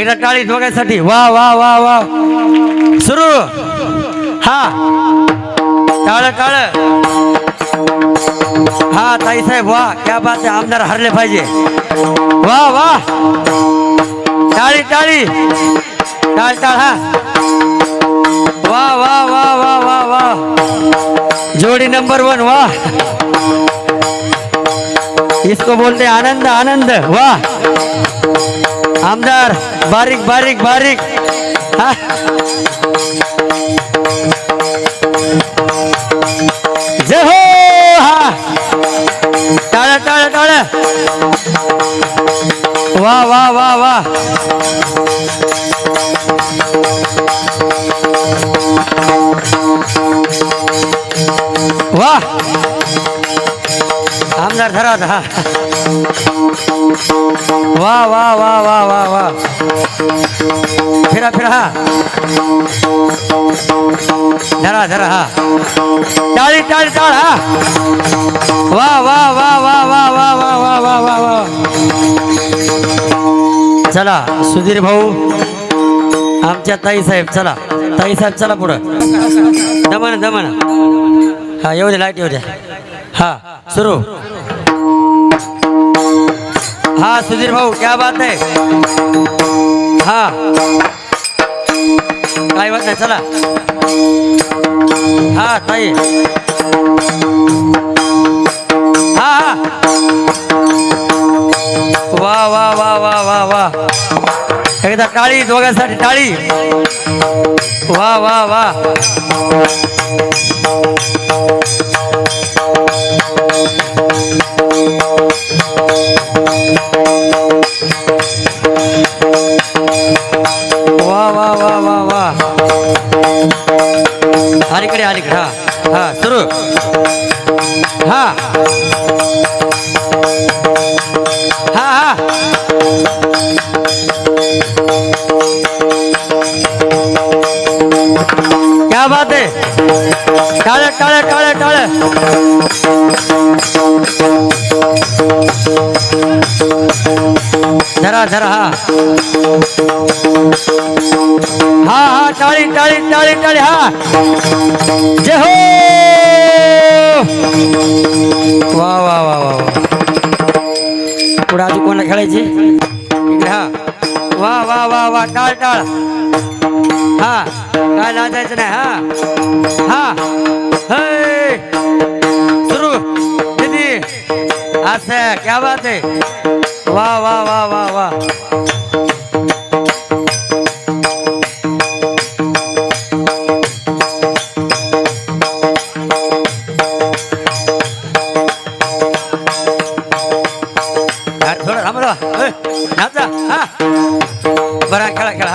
एकदा टाळी दोघांसाठी वा वा वा वा सुरू. हा. टाळ टाळ. हा ताई साहेब वा क्या बात आहे. आमदार हरले पाहिजे. वा वा टाळी टाळी. टाळ टाळ हा. वा वा वा वा वा वा जोडी नंबर वन वा इसको बोलते आनंद आनंद. वा आमदार बारीक बारीक बारीक. जय हो हा. टाळ टाळ टाळ वा वा वा वा. वा. आमदार धरा हा वा वा वा वा वा वा फिरा फिरा हा धरा धरा हा टाळी टाळी टाळ हा वा वा वा वा वा वा वा वा वा वा वा चला सुधीर भाऊ आमच्या ताई साहेब चला ताई साहेब चला पुढं दमन दमन हा येऊ दे लाइट येऊ द्या हा सुरू. हा सुधीर भाऊ क्या बात आहे हा. काय बात नाही चला. हा ताई. हा हा. वा वा वा वा वा वा. एकदा टाळी दोघांसाठी टाळी. वा वा वा वा. हाँ।, हाँ। हाँ क्या बात है? काले काले काले काले जरा जरा हाँ। जय हो! वा वा वा वा पुढे आधी कोणा खेळायची? इकडे हा. वा वा वा वा टाळ टाळ. हा. काय लाजायचं नाही हा. हा. हे सुरू. दीदी असं क्या बात आहे. वा वा वा वा वा. ಬರ ಕೆಳ ಕೆಳ